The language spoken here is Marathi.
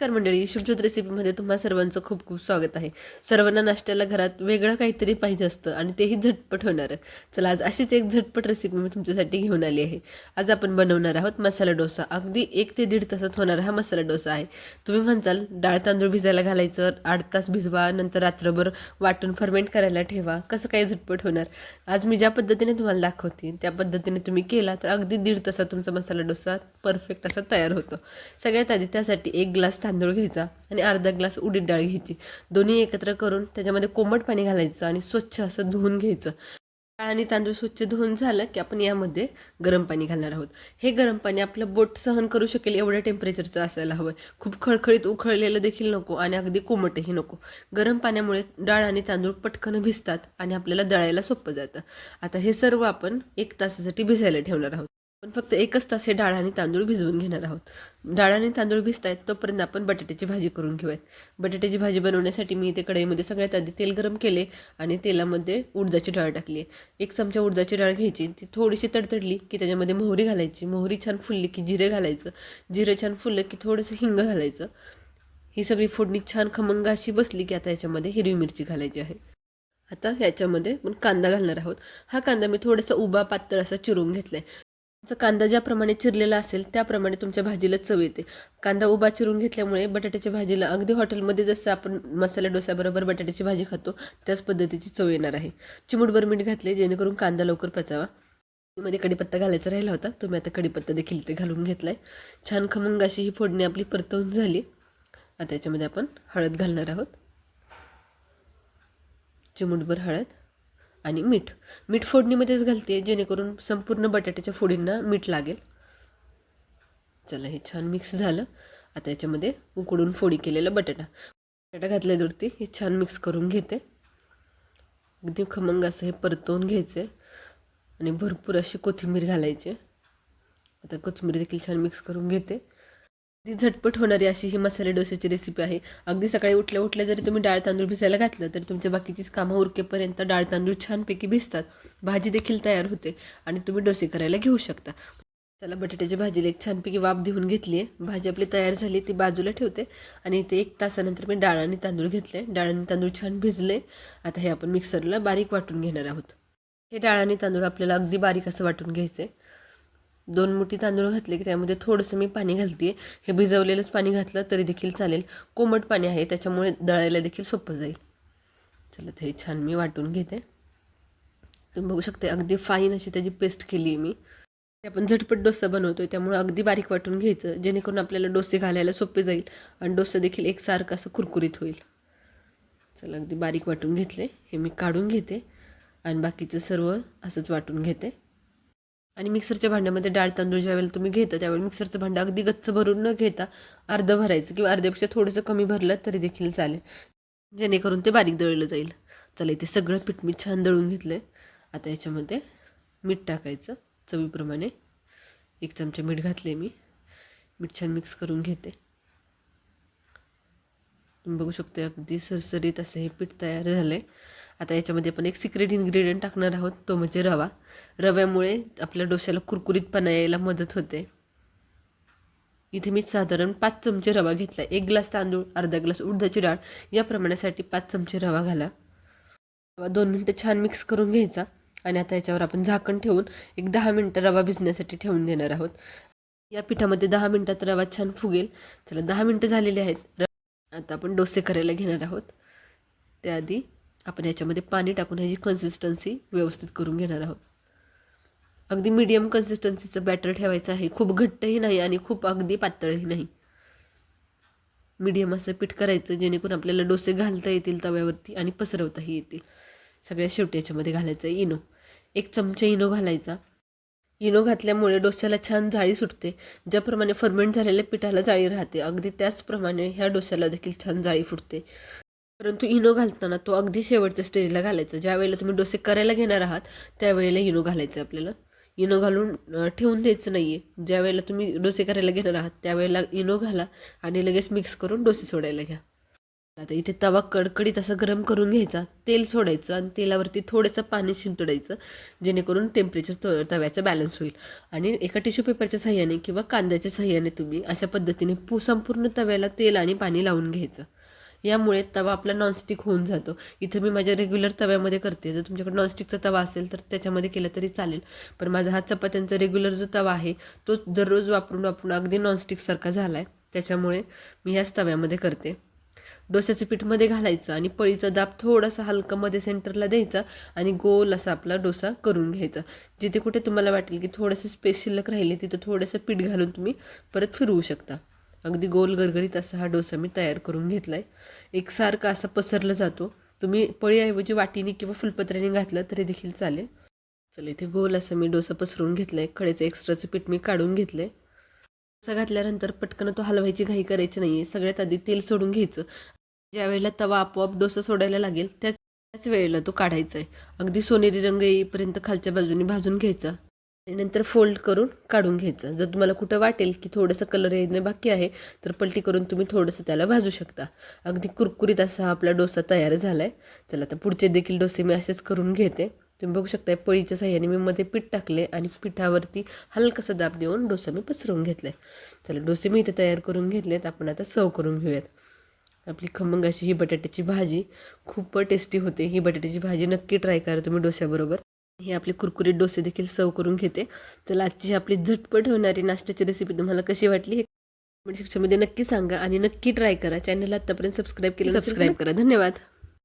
नमस्कार मंडळी शुभज्योत रेसिपीमध्ये तुम्हा सर्वांचं खूप खूप स्वागत आहे. सर्वांना नाश्त्याला घरात वेगळं काहीतरी पाहिजे असतं आणि तेही झटपट होणार. चला आज अशीच एक झटपट रेसिपी मी तुमच्यासाठी घेऊन आली आहे. आज आपण बनवणार आहोत मसाला डोसा. अगदी एक ते दीड तासात होणारा हा मसाला डोसा आहे. तुम्ही म्हणचाल डाळ तांदूळ भिजायला घालायचं आठ तास भिजवा नंतर रात्रभर वाटून फर्मेंट करायला ठेवा. कसं काय झटपट होणार? आज मी ज्या पद्धतीने तुम्हाला दाखवते त्या पद्धतीने तुम्ही केला तर अगदी दीड तासात तुमचा मसाला डोसा परफेक्ट असा तयार होतो. सगळ्यात आधी त्यासाठी एक ग्लास तांदूळ घ्यायचा आणि अर्धा ग्लास उडीद डाळ घ्यायची. दोन्ही एकत्र करून त्याच्यामध्ये कोमट पाणी घालायचं आणि स्वच्छ असं धुवून घ्यायचं. डाळ आणि तांदूळ स्वच्छ धुवून झालं की आपण यामध्ये गरम पाणी घालणार आहोत. हे गरम पाणी आपलं बोट सहन करू शकेल एवढ्या टेम्परेचरचं असायला हवं. खूप खळखळीत उखळलेलं देखील नको आणि अगदी कोमटही नको. गरम पाण्यामुळे डाळ आणि तांदूळ पटकन भिजतात आणि आपल्याला दळायला सोपं जातं. आता हे सर्व आपण एक तासासाठी भिजायला ठेवणार आहोत. आपण फक्त एकच तास हे डाळ आणि तांदूळ भिजवून घेणार आहोत. डाळ आणि तांदूळ भिजत आहेत तोपर्यंत आपण बटाट्याची भाजी करून घेऊयात. बटाट्याची भाजी बनवण्यासाठी मी इथे कढईमध्ये सगळ्यात आधी तेल गरम केले आणि तेलामध्ये उडदाची डाळ टाकली. आहे एक चमचा उडदाची डाळ घ्यायची ती थोडीशी तडतडली की त्याच्यामध्ये मोहरी घालायची. मोहरी छान फुलली की जिरे घालायचं. जिरे छान फुललं की थोडंसं हिंग घालायचं. ही सगळी फोडणी छान खमंग अशी बसली की आता याच्यामध्ये हिरवी मिरची घालायची आहे. आता याच्यामध्ये आपण कांदा घालणार आहोत. हा कांदा मी थोडासा उभा पातळ असा चिरून घेतला आहे कांदा ज्याप्रमाणे चिरलेला असेल त्याप्रमाणे तुमच्या भाजीला चव येते. कांदा उभा चिरून घेतल्यामुळे बटाट्याच्या भाजीला अगदी हॉटेलमध्ये जसं आपण मसाला डोसाबरोबर बटाट्याची भाजी खातो त्याच पद्धतीची चव येणार आहे. चिमूटभर मीठ घातले जेणेकरून कांदा लवकर पचावा. मध्ये कडीपत्ता घालायचा राहिला होता तुम्ही आता कडीपत्ता देखील ते घालून घेतला आहे छान खमंग अशी ही फोडणी आपली परतवून झाली. आता याच्यामध्ये आपण हळद घालणार आहोत. चिमूटभर हळद. आणि मीठ. मीठ फोडणीमध्येच घालते जेणेकरून संपूर्ण बटाट्याच्या फोडींना मीठ लागेल. चला हे छान मिक्स झालं. आता याच्यामध्ये उकडून फोडी केलेला बटाटा. बटाटा घातल्यावरती हे छान मिक्स करून घेते. अगदी खमंग असं हे परतवून घ्यायचे आणि भरपूर अशी कोथिंबीर घालायची. आता कोथिंबीर देखील छान मिक्स करून घेते. अगदी झटपट होणारी अशी ही मसाले डोस्याची रेसिपी आहे. अगदी सकाळी उठल्या उठल्या जरी तुम्ही डाळ तांदूळ भिजायला घातलं तरी तुमच्या बाकीचीच कामं उरकेपर्यंत डाळ तांदूळ छानपैकी भिजतात. भाजी देखील तयार होते आणि तुम्ही डोसे करायला घेऊ शकता. चला बटाट्याची भाजीला एक छानपैकी वाफ देऊन घेतली आहे. भाजी आपली तयार झाली ती बाजूला ठेवते आणि इथे एक तासानंतर मी डाळ आणि तांदूळ घेतले डाळ आणि तांदूळ छान भिजले. आता हे आपण मिक्सरला बारीक वाटून घेणार आहोत. हे डाळ आणि तांदूळ आपल्याला अगदी बारीक असं वाटून घ्यायचं आहे दोन मुठी तांदूळ घातले की त्यामध्ये थोडंसं मी पाणी घालते हे भिजवलेलंच पाणी घातलं तरी देखील चालेल. कोमट पाणी आहे त्याच्यामुळे दळायला देखील सोपं जाईल. चला ते छान मी वाटून घेते. तुम्ही बघू शकते अगदी फाईन अशी त्याची पेस्ट केली आहे मी. ते आपण झटपट डोसा बनवतो आहे त्यामुळे अगदी बारीक वाटून घ्यायचं जेणेकरून आपल्याला डोसे घालायला सोपे जाईल आणि डोसा देखील एकसारखं असं कुरकुरीत होईल. चला अगदी बारीक वाटून घेतले. हे मी काढून घेते आणि बाकीचं सर्व असंच वाटून घेते. आणि मिक्सरच्या भांड्यामध्ये डाळ तांदूळ ज्यावेळेला तुम्ही घेता त्यावेळेला मिक्सरचं भांडं अगदी गच्च भरून न घेता अर्धं भरायचं किंवा अर्ध्यापेक्षा थोडंसं कमी भरलं तरी देखील चालेल. जेणेकरून ते बारीक दळलं जाईल. चला इथे सगळं पीठ मी छान दळून घेतलं आहे आता याच्यामध्ये मीठ टाकायचं चवीप्रमाणे. एक चमचा मीठ घातले मी. मीठ छान मिक्स करून घेते. बघू शकतो अगदी सरसरीत असं हे पीठ तयार झालं आहे आता याच्यामध्ये आपण एक सिक्रेट इन्ग्रेडियंट टाकणार आहोत तो म्हणजे रवा. रव्यामुळे आपल्या डोश्याला कुरकुरीतपणा यायला मदत होते. इथे मी साधारण पाच चमचे रवा घेतला एक ग्लास तांदूळ अर्धा ग्लास उडदाची डाळ या प्रमाणासाठी पाच चमचे रवा घाला. रवा दोन मिनटं छान मिक्स करून घ्यायचा आणि आता याच्यावर आपण झाकण ठेवून एक दहा मिनटं रवा भिजण्यासाठी ठेवून देणार आहोत. या पिठामध्ये दहा मिनटात रवा छान फुगेल. चला दहा मिनटं झालेली आहेत. आता आपण डोसे करायला घेणार आहोत. त्याआधी आपण याच्यामध्ये पाणी टाकून ह्याची कन्सिस्टन्सी व्यवस्थित करून घेणार आहोत. अगदी मीडियम कन्सिस्टन्सीचं बॅटर ठेवायचं आहे. खूप घट्टही नाही आणि खूप अगदी पातळही नाही. मीडियम असं पीठ करायचं जेणेकरून आपल्याला डोसे घालता येतील तव्यावरती आणि पसरवताही येतील. सगळ्या शेवटी याच्यामध्ये घालायचं इनो. एक चमचा इनो घालायचा. इनो घातल्यामुळे डोस्याला छान जाळी सुटते ज्याप्रमाणे फर्मेंट झालेल्या पिठाला जाळी राहते. अगदी त्याचप्रमाणे ह्या डोस्याला देखील छान जाळी फुटते. परंतु इनो घालताना तो अगदी शेवटच्या स्टेजला घालायचा. ज्यावेळेला तुम्ही डोसे करायला घेणार आहात त्यावेळेला इनो घालायचं आपल्याला. इनो घालून ठेवून द्यायचं नाही आहे ज्यावेळेला तुम्ही डोसे करायला घेणार आहात त्यावेळेला इनो घाला आणि लगेच मिक्स करून डोसे सोडायला घ्या. आता इथे तवा कडकडीत असं गरम करून घ्यायचा तेल सोडायचं आणि तेलावरती थोडंसं पाणी शिंतोडायचं जेणेकरून टेम्परेचर तो तव्याचं बॅलन्स होईल. आणि एका टिश्यू पेपरच्या सहाय्याने किंवा कांद्याच्या सहाय्याने तुम्ही अशा पद्धतीने पू संपूर्ण तव्याला तेल आणि पाणी लावून घ्यायचं. यामुळे तवा आपला नॉनस्टिक होऊन जातो. इथं मी माझ्या रेग्युलर तव्यामध्ये करते. जर तुमच्याकडे नॉनस्टिकचा तवा असेल तर त्याच्यामध्ये केलं तरी चालेल. पण माझा हा चपात्यांचा रेग्युलर जो तवा आहे तो दररोज वापरून वापरून अगदी नॉनस्टिकसारखा झाला आहे त्याच्यामुळे मी ह्याच तव्यामध्ये करते. डोश्याचं पीठमध्ये घालायचं आणि पळीचा दाब थोडासा हलका मध्ये सेंटरला द्यायचा आणि गोल असा आपला डोसा करून घ्यायचा. जिथे कुठे तुम्हाला वाटेल की थोडंसं स्पेस शिल्लक राहिले तिथं थोडंसं पीठ घालून तुम्ही परत फिरवू शकता. अगदी गोल गरगरीत असा हा डोसा मी तयार करून घेतला आहे एकसारखा असा पसरला जातो. तुम्ही पळीऐवजी वाटीने किंवा फुलपत्र्याने घातलं तरी देखील चालेल. चला इथे गोल असं मी डोसा पसरून घेतला आहे कडेचं एक्स्ट्राचं पीठ मी काढून घेतलं आहे डोसा घातल्यानंतर पटकन तो हलवायची घाई करायची नाही आहे सगळ्यात आधी तेल सोडून घ्यायचं. ज्या वेळेला तवा आपोआप डोसा सोडायला लागेल त्याच त्याच वेळेला तो काढायचा आहे अगदी सोनेरी रंग येईपर्यंत खालच्या बाजूने भाजून घ्यायचा. आणि नंतर फोल्ड करून काढून घ्यायचं. जर तुम्हाला कुठं वाटेल की थोडंसं कलर येणं बाकी आहे तर पलटी करून तुम्ही थोडंसं त्याला भाजू शकता. अगदी कुरकुरीत असा आपला डोसा तयार झाला आहे चला आता पुढचे देखील डोसे मी असेच करून घेते. तुम्ही बघू शकता पळीच्या साह्याने मी मध्ये पीठ टाकले आणि पिठावरती हलकासा दाब देऊन डोसा मी पसरवून घेतला आहे चला डोसे मी इथे तयार करून घेतलेत. आपण आता सर्व करून घेऊयात. आपली खमंग अशी ही बटाट्याची भाजी. खूप टेस्टी होते. ही बटाट्याची भाजी नक्की ट्राय करा तुम्ही डोश्याबरोबर हे आपले कुरकुरीत डोसे देखील सर्व करून घेते. तर आजची आपली झटपट होणारी नाश्त्याची रेसिपी तुम्हाला कशी वाटली हे कमेंट सेक्शनमध्ये नक्की सांगा आणि नक्की ट्राय करा. चॅनलला आत्तापर्यंत सबस्क्राईब केलं सबस्क्राईब करा. धन्यवाद.